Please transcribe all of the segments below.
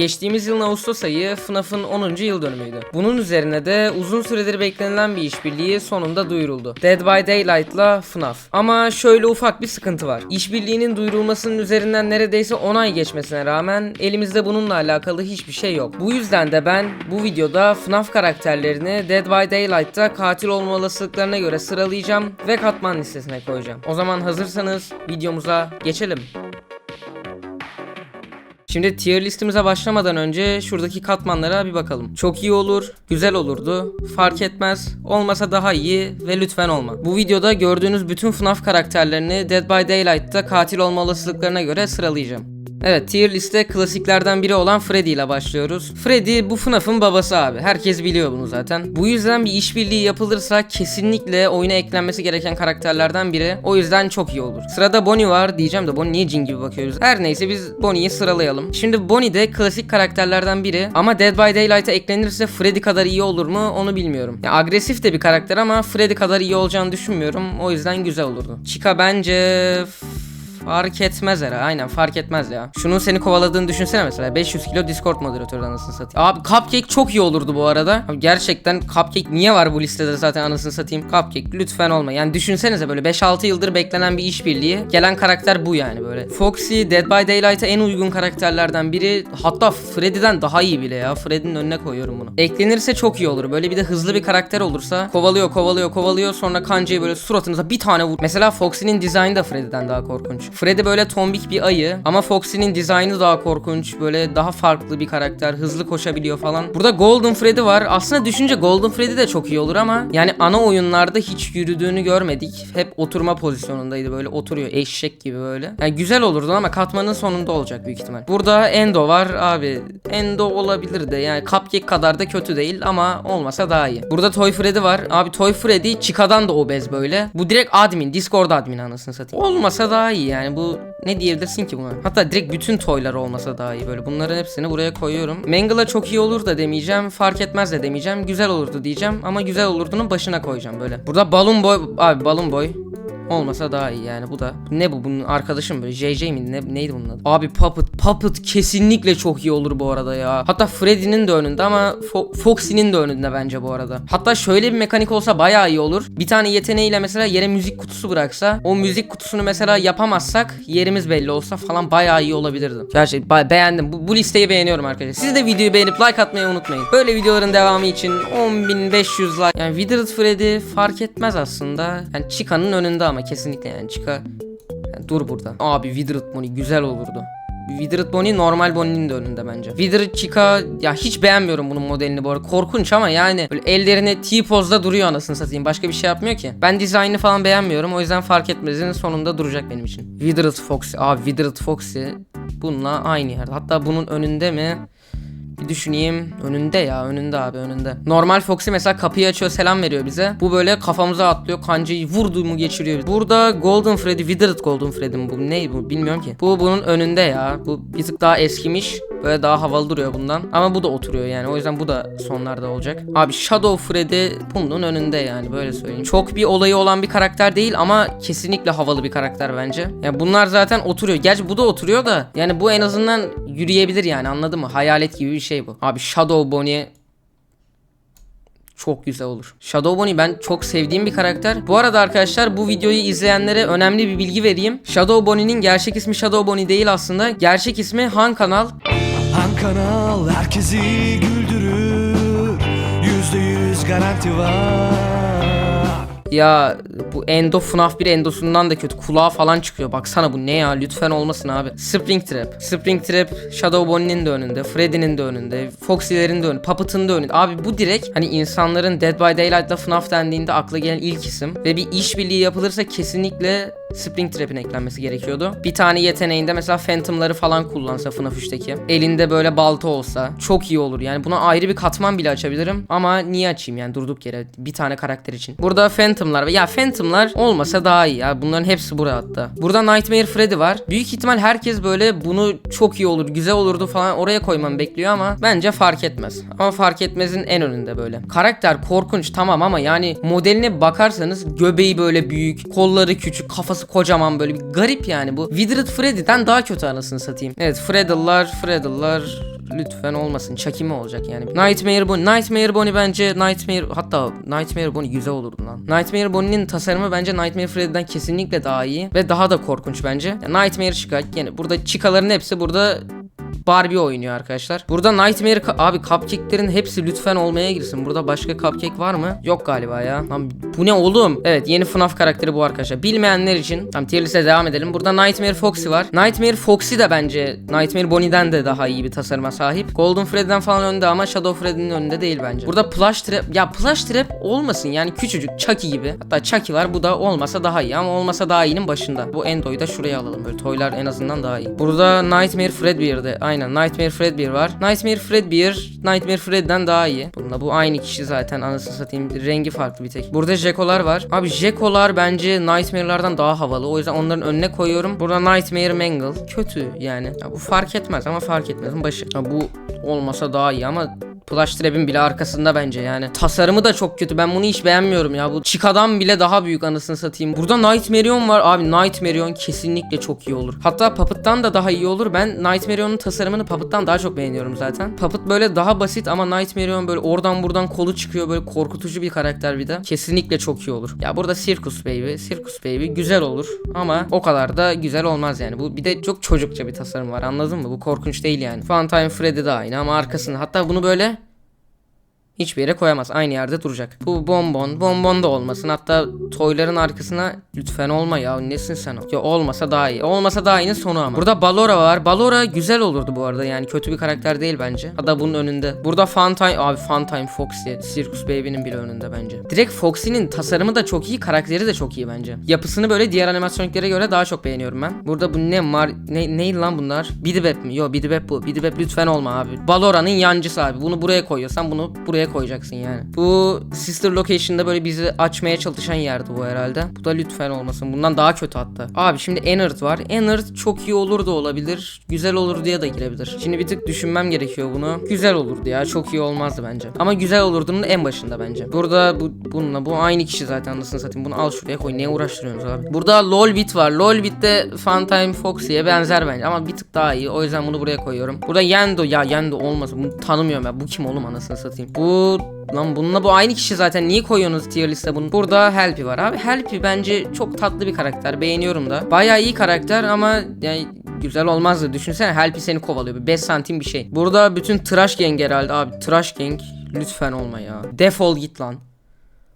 Geçtiğimiz yılın Ağustos ayı FNAF'ın 10. yıl dönümüydü. Bunun üzerine de uzun süredir beklenilen bir işbirliği sonunda duyuruldu. Dead by Daylight'la FNAF. Ama şöyle ufak bir sıkıntı var. İşbirliğinin duyurulmasının üzerinden neredeyse 10 ay geçmesine rağmen elimizde bununla alakalı hiçbir şey yok. Bu yüzden de ben bu videoda FNAF karakterlerini Dead by Daylight'ta katil olma olasılıklarına göre sıralayacağım ve katman listesine koyacağım. O zaman hazırsanız videomuza geçelim. Şimdi tier listemize başlamadan önce şuradaki katmanlara bir bakalım. Çok iyi olur, güzel olurdu, fark etmez, olmasa daha iyi ve lütfen olma. Bu videoda gördüğünüz bütün FNAF karakterlerini Dead by Daylight'ta katil olma olasılıklarına göre sıralayacağım. Evet tier liste klasiklerden biri olan Freddy ile başlıyoruz. Freddy bu FNAF'ın babası abi. Herkes biliyor bunu zaten. Bu yüzden bir işbirliği yapılırsa kesinlikle oyuna eklenmesi gereken karakterlerden biri. O yüzden çok iyi olur. Sırada Bonnie var diyeceğim de Bonnie niye cin gibi bakıyoruz? Her neyse biz Bonnie'yi sıralayalım. Şimdi Bonnie de klasik karakterlerden biri ama Dead by Daylight'a eklenirse Freddy kadar iyi olur mu onu bilmiyorum. Ya, agresif de bir karakter ama Freddy kadar iyi olacağını düşünmüyorum. O yüzden güzel olurdu. Chica bence Fark etmez herhalde. Aynen fark etmez ya. Şunun seni kovaladığını düşünsene mesela. 500 kilo Discord moderatörü anasını satayım. Abi Cupcake çok iyi olurdu bu arada. Abi gerçekten Cupcake niye var bu listede zaten anasını satayım. Cupcake lütfen olma. Yani düşünsenize böyle 5-6 yıldır beklenen bir işbirliği. Gelen karakter bu yani böyle. Foxy Dead by Daylight'a en uygun karakterlerden biri. Hatta Freddy'den daha iyi bile ya. Freddy'nin önüne koyuyorum bunu. Eklenirse çok iyi olur. Böyle bir de hızlı bir karakter olursa kovalıyor kovalıyor kovalıyor sonra kancayı böyle suratınıza bir tane vur. Mesela Foxy'nin dizaynı da Freddy'den daha korkunç. Freddy böyle tombik bir ayı ama Foxy'nin dizaynı daha korkunç. Böyle daha farklı bir karakter. Hızlı koşabiliyor falan. Burada Golden Freddy var. Aslında düşünce Golden Freddy de çok iyi olur ama yani ana oyunlarda hiç yürüdüğünü görmedik. Hep oturma pozisyonundaydı böyle oturuyor eşek gibi böyle. Yani güzel olurdu ama katmanın sonunda olacak büyük ihtimal. Burada Endo var abi. Endo olabilir de yani Cupcake kadar da kötü değil ama olmasa daha iyi. Burada Toy Freddy var. Abi Toy Freddy Chica'dan da obez böyle. Bu direkt admin. Discord admin anasını satayım. Olmasa daha iyi yani bu ne diyebilirsin ki buna? Hatta direkt bütün toylar olmasa daha iyi böyle. Bunların hepsini buraya koyuyorum. Mangala çok iyi olur da demeyeceğim. Fark etmez de demeyeceğim. Güzel olurdu diyeceğim. Ama güzel olurdunun başına koyacağım böyle. Burada Balloon Boy. Abi Balloon Boy. Olmasa daha iyi yani bu da. Ne bu bunun arkadaşı mı böyle JJ miydi ne, neydi bunun adı? Abi Puppet Puppet kesinlikle çok iyi olur bu arada ya. Hatta Freddy'nin de önünde ama Fo- Foxy'nin de önünde bence bu arada. Hatta şöyle bir mekanik olsa bayağı iyi olur. Bir tane yeteneğiyle mesela yere müzik kutusu bıraksa o müzik kutusunu mesela yapamazsak yerimiz belli olsa falan bayağı iyi olabilirdi. Gerçekten beğendim. Bu, bu listeyi beğeniyorum arkadaşlar. Siz de videoyu beğenip like atmayı unutmayın. Böyle videoların devamı için 10.500 like. Yani Withered Freddy fark etmez aslında. Yani Chica'nın önünde ama kesinlikle yani Chica yani dur burada. Abi Withered Bonnie güzel olurdu. Withered Bonnie normal Bonnie'nin de önünde bence. Withered Chica ya hiç beğenmiyorum bunun modelini bu arada. Korkunç ama yani böyle ellerini T-pozda duruyor anasını satayım. Başka bir şey yapmıyor ki. Ben dizaynını falan beğenmiyorum. O yüzden fark etmezin sonunda duracak benim için. Withered Foxy. Abi Withered Foxy bununla aynı yerde. Hatta bunun önünde mi? Bir düşüneyim. Önünde ya önünde abi önünde. Normal Foxy mesela kapıyı açıyor selam veriyor bize. Bu böyle kafamıza atlıyor kancayı vurdu mu geçiriyor. Burada Golden Freddy, Withered Golden Freddy mi bu? Ne bu bilmiyorum ki. Bu bunun önünde ya. Bu bir tık daha eskimiş. Böyle daha havalı duruyor bundan. Ama bu da oturuyor yani. O yüzden bu da sonlarda olacak. Abi Shadow Freddy bunun önünde yani böyle söyleyeyim. Çok bir olayı olan bir karakter değil ama kesinlikle havalı bir karakter bence. Yani bunlar zaten oturuyor. Gerçi bu da oturuyor da yani bu en azından yürüyebilir yani anladın mı? Hayalet gibi bir şey bu. Abi Shadow Bonnie çok güzel olur. Shadow Bonnie ben çok sevdiğim bir karakter. Bu arada arkadaşlar bu videoyu izleyenlere önemli bir bilgi vereyim. Shadow Bonnie'nin gerçek ismi Shadow Bonnie değil aslında. Gerçek ismi Han Kanal. Han kanal herkesi güldürür Yüzde yüz garanti var Ya bu Endo FNAF 1 Endo'sundan da kötü. Kulağı falan çıkıyor. Baksana bu ne ya lütfen olmasın abi. Springtrap. Springtrap Shadow Bonnie'nin de önünde. Freddy'nin de önünde. Foxy'lerin de önünde. Puppet'ın da önünde. Abi bu direkt hani insanların Dead by Daylight'la FNAF dendiğinde akla gelen ilk isim. Ve bir işbirliği yapılırsa kesinlikle Springtrap'in eklenmesi gerekiyordu. Bir tane yeteneğinde mesela Phantom'ları falan kullansa FNAF 3'teki. Elinde böyle balta olsa çok iyi olur. Yani buna ayrı bir katman bile açabilirim. Ama niye açayım yani durduk yere bir tane karakter için. Burada Phantom'lar ya Phantom'lar olmasa daha iyi ya. Bunların hepsi burada hatta. Burada Nightmare Freddy var. Büyük ihtimal herkes böyle bunu çok iyi olur, güzel olurdu falan oraya koymamı bekliyor ama bence fark etmez. Ama fark etmezin en önünde böyle. Karakter korkunç tamam ama yani modeline bakarsanız göbeği böyle büyük, kolları küçük, kafası kocaman böyle bir garip yani bu. Withered Freddy'den daha kötü anasını satayım. Evet Freddle'lar, Freddle'lar lütfen olmasın. Chucky olacak yani? Nightmare Bonnie. Nightmare Bonnie bence Nightmare hatta Nightmare Bonnie güzel olurdu lan. Nightmare Bonnie'nin tasarımı bence Nightmare Freddy'den kesinlikle daha iyi ve daha da korkunç bence. Ya Nightmare Chica yani burada Chica'ların hepsi burada Barbie oynuyor arkadaşlar. Burada Nightmare abi cupcake'lerin hepsi lütfen olmaya girsin. Burada başka cupcake var mı? Yok galiba ya. Lan bu ne oğlum? Evet yeni FNAF karakteri bu arkadaşlar. Bilmeyenler için tam tier liste devam edelim. Burada Nightmare Foxy var. Nightmare Foxy de bence Nightmare Bonnie'den de daha iyi bir tasarıma sahip. Golden Freddy'den falan önde ama Shadow Freddy'nin önünde değil bence. Burada Plush Trap ya Plush Trap olmasın yani küçücük Chucky gibi. Hatta Chucky var bu da olmasa daha iyi ama olmasa daha iyinin başında. Bu Endo'yu da şuraya alalım. Böyle toylar en azından daha iyi. Burada Nightmare Fredbear'de aynen Nightmare Fredbear var. Nightmare Fredbear Nightmare Fred'den daha iyi. Bununla bu aynı kişi zaten anasını satayım. Rengi farklı bir tek. Burada Jeko'lar var. Abi Jeko'lar bence Nightmare'lardan daha havalı. O yüzden onların önüne koyuyorum. Burada Nightmare Mangle. Kötü yani. Ya bu fark etmez ama fark etmezin başı. Ya bu olmasa daha iyi ama Plush Trap'in bile arkasında bence yani. Tasarımı da çok kötü. Ben bunu hiç beğenmiyorum ya. Bu Chica'dan bile daha büyük anasını satayım. Burada Nightmarion var. Abi Nightmarion kesinlikle çok iyi olur. Hatta Puppet'tan da daha iyi olur. Ben Nightmarion'un tasarımını Puppet'tan daha çok beğeniyorum zaten. Puppet böyle daha basit ama Nightmarion böyle oradan buradan kolu çıkıyor. Böyle korkutucu bir karakter bir de. Kesinlikle çok iyi olur. Ya burada Circus Baby. Circus Baby güzel olur. Ama o kadar da güzel olmaz yani. Bu bir de çok çocukça bir tasarım var. Anladın mı? Bu korkunç değil yani. Funtime Freddy de aynı ama arkasında. Hatta bunu böyle Hiçbir yere koyamaz. Aynı yerde duracak. Bu bonbon. Bonbon da olmasın. Hatta toyların arkasına lütfen olma ya. Nesin sen o? Ya olmasa daha iyi. Olmasa daha iyinin sonu ama. Burada Balora var. Balora güzel olurdu bu arada. Yani kötü bir karakter değil bence. Hatta bunun önünde. Burada Funtime. Abi Funtime Foxy. Circus Baby'nin bile önünde bence. Direkt Foxy'nin tasarımı da çok iyi. Karakteri de çok iyi bence. Yapısını böyle diğer animatroniklere göre daha çok beğeniyorum ben. Burada bu ne mar... Ne, neydi lan bunlar? Bidibep mi? Yo Bidibep bu. Bidibep lütfen olma abi. Balora'nın yancısı abi. Bunu buraya koyuyorsan bunu buraya koyacaksın yani. Bu Sister Location'da böyle bizi açmaya çalışan yerdi bu herhalde. Bu da lütfen olmasın. Bundan daha kötü hatta. Abi şimdi Ennard var. Ennard çok iyi olur da olabilir. Güzel olur diye de girebilir. Şimdi bir tık düşünmem gerekiyor bunu. Güzel olurdu ya. Çok iyi olmazdı bence. Ama güzel olurdunun en başında bence. Burada bu bununla bu aynı kişi zaten anasını satayım. Bunu al şuraya koy. Ne uğraştırıyorsunuz abi? Burada Lolbit var. Lolbit de Funtime Foxy'ye benzer bence ama bir tık daha iyi. O yüzden bunu buraya koyuyorum. Burada Yendo ya Yendo olmasın. Bunu tanımıyorum ya. Bu kim oğlum anasını satayım. Bu Lan bununla bu aynı kişi zaten niye koyuyorsunuz tier liste bunu? Burada Helpy var abi. Helpy bence çok tatlı bir karakter. Beğeniyorum da. Bayağı iyi karakter ama yani güzel olmazdı. Düşünsene Helpy seni kovalıyor. 5 santim bir şey. Burada bütün Trash Gang herhalde abi. Trash Gang lütfen olma ya. Defol git lan.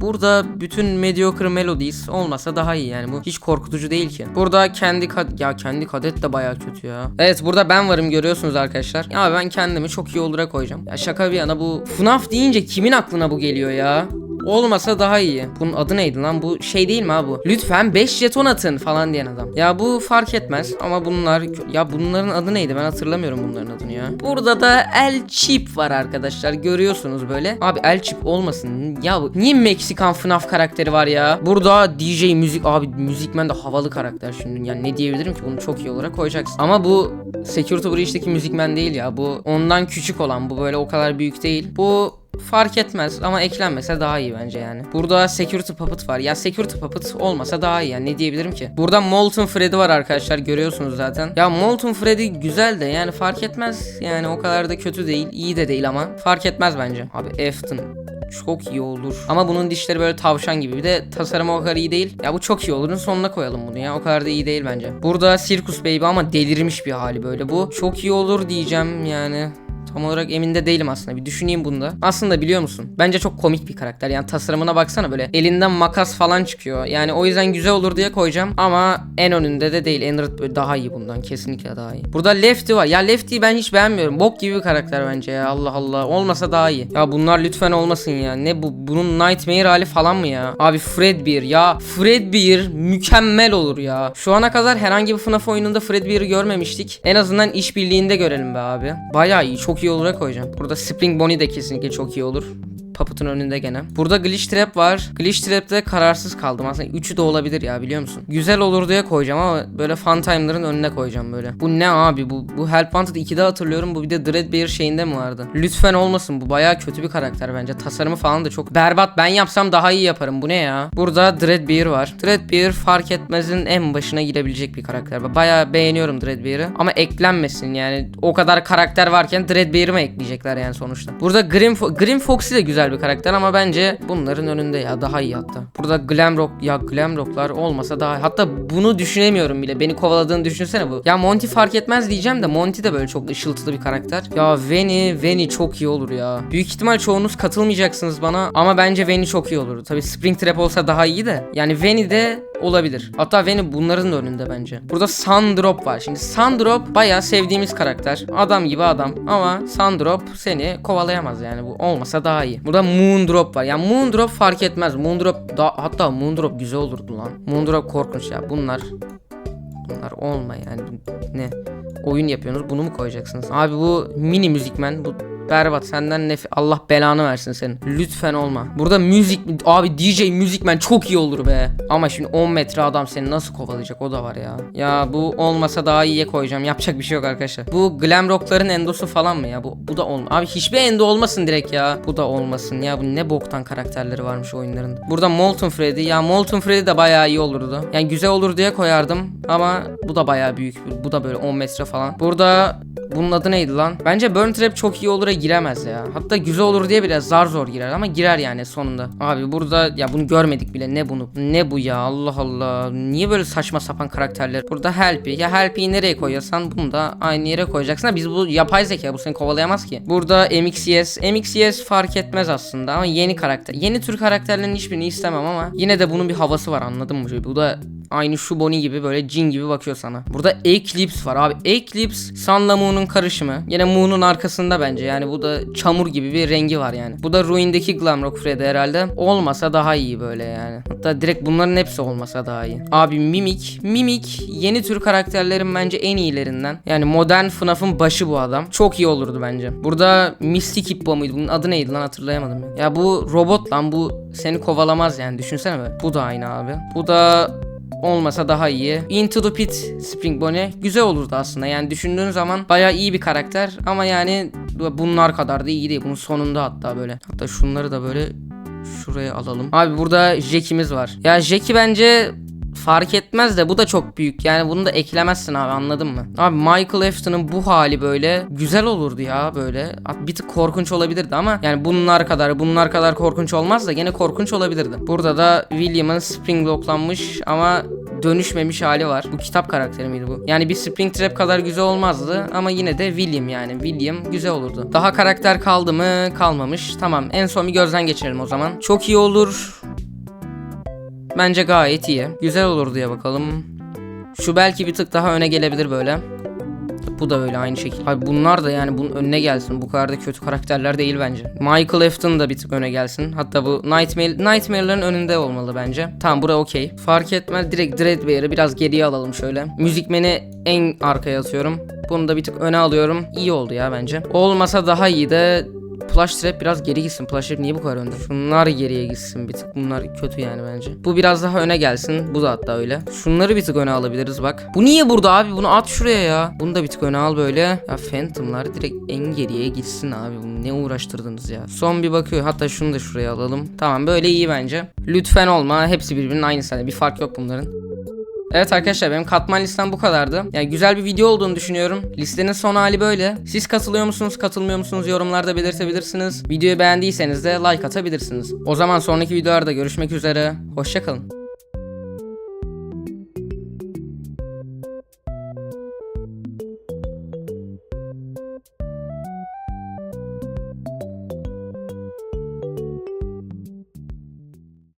Burada bütün mediocre melodies olmasa daha iyi yani bu hiç korkutucu değil ki. Burada kendi kad ya kendi kadet de baya kötü ya. Evet burada ben varım görüyorsunuz arkadaşlar. Ya ben kendimi çok iyi olura koyacağım. Ya şaka bir yana bu FNAF deyince kimin aklına bu geliyor ya? Olmasa daha iyi. Bunun adı neydi lan? Bu şey değil mi abi bu? Lütfen 5 jeton atın falan diyen adam. Ya bu fark etmez ama bunlar ya bunların adı neydi? Ben hatırlamıyorum bunların adını ya. Burada da El Chip var arkadaşlar. Görüyorsunuz böyle. Abi El Chip olmasın. Ya niye Meksikan FNAF karakteri var ya? Burada DJ müzik abi müzikmen de havalı karakter şimdi. Yani ne diyebilirim ki bunu çok iyi olarak koyacaksın. Ama bu Security Breach'teki müzikmen değil ya. Bu ondan küçük olan. Bu böyle o kadar büyük değil. Bu fark etmez ama eklenmese daha iyi bence yani. Burada Security Puppet var. Ya Security Puppet olmasa daha iyi yani ne diyebilirim ki? Burada Molten Freddy var arkadaşlar görüyorsunuz zaten. Ya Molten Freddy güzel de yani fark etmez. Yani o kadar da kötü değil. iyi de değil ama fark etmez bence. Abi Afton çok iyi olur. Ama bunun dişleri böyle tavşan gibi. Bir de tasarımı o kadar iyi değil. Ya bu çok iyi olurun sonuna koyalım bunu ya. O kadar da iyi değil bence. Burada Circus Baby ama delirmiş bir hali böyle. Bu çok iyi olur diyeceğim yani. Tam olarak emin de değilim aslında. Bir düşüneyim bunda. Aslında biliyor musun? Bence çok komik bir karakter. Yani tasarımına baksana böyle. Elinden makas falan çıkıyor. Yani o yüzden güzel olur diye koyacağım. Ama en önünde de değil. Böyle daha iyi bundan. Kesinlikle daha iyi. Burada Lefty var. Ya Lefty'yi ben hiç beğenmiyorum. Bok gibi bir karakter bence ya. Allah Allah. Olmasa daha iyi. Ya bunlar lütfen olmasın ya. Ne bu? Bunun Nightmare hali falan mı ya? Abi Fredbear ya. Fredbear mükemmel olur ya. Şu ana kadar herhangi bir FNAF oyununda Fredbear'ı görmemiştik. En azından işbirliğinde görelim be abi. Bayağı iyi. Çok iyi olarak koyacağım. Burada Spring Bonnie de kesinlikle çok iyi olur. Puppet'ın önünde gene. Burada Glitch Trap var. Glitch Trap'te kararsız kaldım. Aslında üçü de olabilir ya biliyor musun? Güzel olur diye koyacağım ama böyle Fun Time'ların önüne koyacağım böyle. Bu ne abi? Bu bu Help Wanted 2'de hatırlıyorum. Bu bir de Dreadbear şeyinde mi vardı? Lütfen olmasın. Bu bayağı kötü bir karakter bence. Tasarımı falan da çok berbat. Ben yapsam daha iyi yaparım. Bu ne ya? Burada Dreadbear var. Dreadbear fark etmezin en başına girebilecek bir karakter. Bayağı beğeniyorum Dreadbear'ı. Ama eklenmesin yani. O kadar karakter varken Dreadbear'ı mı ekleyecekler yani sonuçta? Burada Grim, Fo- Grim Foxy de güzel bir karakter ama bence bunların önünde ya daha iyi hatta. Burada Glamrock ya Glamrock'lar olmasa daha hatta bunu düşünemiyorum bile. Beni kovaladığını düşünsene bu. Ya Monty fark etmez diyeceğim de Monty de böyle çok ışıltılı bir karakter. Ya Veni, Veni çok iyi olur ya. Büyük ihtimal çoğunuz katılmayacaksınız bana ama bence Veni çok iyi olur. Tabi Spring Trap olsa daha iyi de. Yani Veni de olabilir. Hatta Veni bunların da önünde bence. Burada Sandrop var. Şimdi Sandrop bayağı sevdiğimiz karakter. Adam gibi adam ama Sandrop seni kovalayamaz yani bu olmasa daha iyi. Burada Moondrop var. Yani Moondrop fark etmez. Moondrop da hatta Moondrop güzel olurdu lan. Moondrop korkunç ya. Bunlar bunlar olma yani ne oyun yapıyorsunuz bunu mu koyacaksınız abi bu mini müzikmen bu berbat senden nef Allah belanı versin senin. Lütfen olma. Burada müzik abi DJ müzikmen çok iyi olur be. Ama şimdi 10 metre adam seni nasıl kovalayacak? O da var ya. Ya bu olmasa daha iyiye koyacağım. Yapacak bir şey yok arkadaşlar. Bu glam rockların endosu falan mı ya? Bu bu da olma abi hiçbir endo olmasın direkt ya. Bu da olmasın ya. Bu ne boktan karakterleri varmış oyunlarında burada Molten Freddy. Ya Molten Freddy de bayağı iyi olurdu. Yani güzel olur diye koyardım. Ama bu da bayağı büyük. Bu da böyle 10 metre falan. Burada bunun adı neydi lan? Bence Burn Trap çok iyi olur'a giremez ya. Hatta güzel olur diye biraz zar zor girer ama girer yani sonunda. Abi burada ya bunu görmedik bile. Ne bunu? Ne bu ya? Allah Allah. Niye böyle saçma sapan karakterler? Burada Help'i. Ya Help'i nereye koyarsan bunu da aynı yere koyacaksın. Biz bu yapay zeka bu seni kovalayamaz ki. Burada MXYS. MXYS fark etmez aslında ama yeni karakter. Yeni tür karakterlerin hiçbirini istemem ama yine de bunun bir havası var anladın mı? Bu da Aynı şu Bonnie gibi böyle cin gibi bakıyor sana. Burada Eclipse var abi. Eclipse Sun'la Moon'un karışımı. Yine Moon'un arkasında bence. Yani bu da çamur gibi bir rengi var yani. Bu da Ruin'deki Glamrock Freddy herhalde. Olmasa daha iyi böyle yani. Hatta direkt bunların hepsi olmasa daha iyi. Abi Mimik. Mimik yeni tür karakterlerin bence en iyilerinden. Yani modern FNAF'ın başı bu adam. Çok iyi olurdu bence. Burada Mystic Hippo muydu? Bunun adı neydi lan hatırlayamadım ya. Ya bu robot lan bu seni kovalamaz yani. Düşünsene be. Bu da aynı abi. Bu da olmasa daha iyi. Into the Pit Spring Bonnie güzel olurdu aslında. Yani düşündüğün zaman bayağı iyi bir karakter ama yani bunlar kadar da iyi değil. Bunun sonunda hatta böyle. Hatta şunları da böyle şuraya alalım. Abi burada Jack'imiz var. Ya Jack'i bence fark etmez de bu da çok büyük. Yani bunu da eklemezsin abi anladın mı? Abi Michael Afton'ın bu hali böyle güzel olurdu ya böyle. Bir tık korkunç olabilirdi ama yani bunlar kadar bunlar kadar korkunç olmaz da gene korkunç olabilirdi. Burada da William'ın spring locklanmış ama dönüşmemiş hali var. Bu kitap karakteri miydi bu? Yani bir Spring Trap kadar güzel olmazdı ama yine de William yani. William güzel olurdu. Daha karakter kaldı mı? Kalmamış. Tamam en son bir gözden geçirelim o zaman. Çok iyi olur. Bence gayet iyi. Güzel olur diye bakalım. Şu belki bir tık daha öne gelebilir böyle. Bu da öyle aynı şekilde. Abi bunlar da yani bunun önüne gelsin. Bu kadar da kötü karakterler değil bence. Michael Afton da bir tık öne gelsin. Hatta bu Nightmare, Nightmare'ların önünde olmalı bence. Tamam bura okey. Fark etmez. Direkt Dreadbear'ı biraz geriye alalım şöyle. Müzikmeni en arkaya atıyorum. Bunu da bir tık öne alıyorum. İyi oldu ya bence. Olmasa daha iyi de Plush Trap biraz geri gitsin. Plush Trap niye bu kadar önde? Şunlar geriye gitsin bir tık. Bunlar kötü yani bence. Bu biraz daha öne gelsin. Bu da hatta öyle. Şunları bir tık öne alabiliriz bak. Bu niye burada abi? Bunu at şuraya ya. Bunu da bir tık öne al böyle. Ya Phantom'lar direkt en geriye gitsin abi. Bunu ne uğraştırdınız ya. Son bir bakıyor. Hatta şunu da şuraya alalım. Tamam böyle iyi bence. Lütfen olma. Hepsi birbirinin aynısı. Hani bir fark yok bunların. Evet arkadaşlar benim katman listem bu kadardı. Yani güzel bir video olduğunu düşünüyorum. Listenin son hali böyle. Siz katılıyor musunuz, katılmıyor musunuz yorumlarda belirtebilirsiniz. Videoyu beğendiyseniz de like atabilirsiniz. O zaman sonraki videolarda görüşmek üzere. Hoşçakalın.